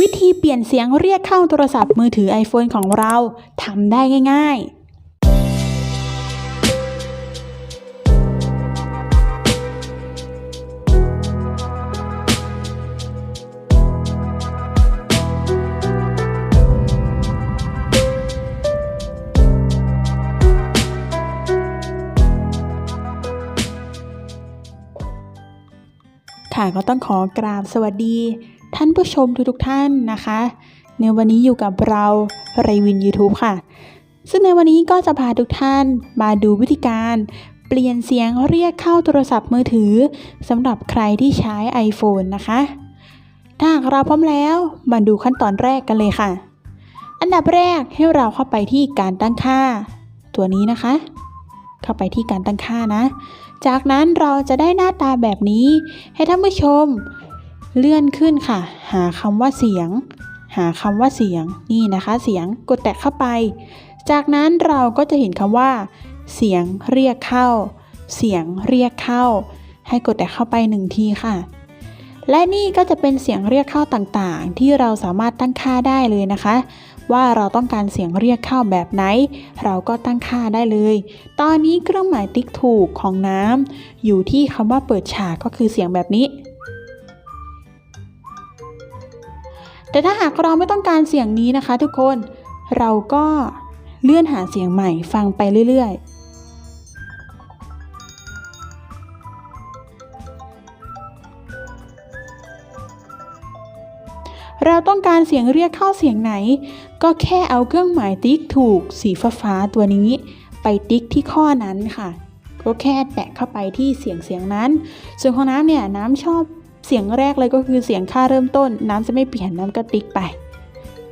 วิธีเปลี่ยนเสียงเรียกเข้าโทรศัพท์มือถือ iPhone ของเราทำได้ง่าย ๆค่ะก็ต้องขอกราบสวัสดี ท่านผู้ชมทุกๆท่านนะคะ ในวันนี้อยู่กับเราไรวิน YouTube ค่ะ ซึ่งในวันนี้ก็จะพาทุกท่านมาดูวิธีการเปลี่ยนเสียงเรียกเข้าโทรศัพท์มือถือสำหรับใครที่ใช้ iPhone นะคะ ถ้าหากเราพร้อมแล้วมาดูขั้นตอนแรกกันเลยค่ะ อันดับแรกให้เราเข้าไปที่การตั้งค่า ตัวนี้นะคะ เข้าไปที่การตั้งค่านะ จากนั้นเราจะได้หน้าตาแบบนี้ ให้ท่านผู้ชม เลื่อนขึ้นค่ะ หาคำว่าเสียง หาคำว่าเสียง นี่นะคะ เสียงกดแตะเข้าไป จากนั้นเราก็จะเห็นคำว่า เสียงเรียกเข้า เสียงเรียกเข้า ให้กดแตะเข้าไปหนึ่งทีค่ะ และนี่ก็จะเป็นเสียงเรียกเข้าต่างๆ ที่เราสามารถตั้งค่าได้เลยนะคะ ว่าเราต้องการเสียงเรียกเข้าแบบไหน เราก็ตั้งค่าได้เลย ตอนนี้เครื่องหมายติ๊กถูกของน้ำอยู่ที่คำว่าเปิดฉากก็คือเสียงแบบนี้ แต่ถ้าหากเราไม่ต้องการเสียงนี้นะคะ ทุกคนเราก็เลื่อนหาเสียงใหม่ฟังไปเรื่อยๆเราต้องการเสียงเรียกเข้าเสียงไหน ก็แค่เอาเครื่องหมายติ๊กถูกสีฟ้าตัวนี้ไปติ๊กที่ข้อนั้นค่ะ ก็แค่แตะเข้าไปที่เสียงเสียงนั้น ส่วนของน้ำเนี่ยน้ำชอบ เสียงแรกเลยก็คือเสียงค่าเริ่มต้น น้ำจะไม่เปลี่ยนน้ำก็ติ๊กไป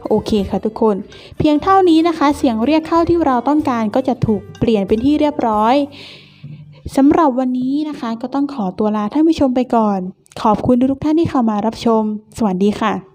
โอเคค่ะทุกคน เพียงเท่านี้นะคะ เสียงเรียกเข้าที่เราต้องการก็จะถูกเปลี่ยนเป็นที่เรียบร้อยสำหรับวันนี้นะคะ ก็ต้องขอตัวลาท่านผู้ชมไปก่อน ขอบคุณทุกท่านที่เข้ามารับชม สวัสดีค่ะ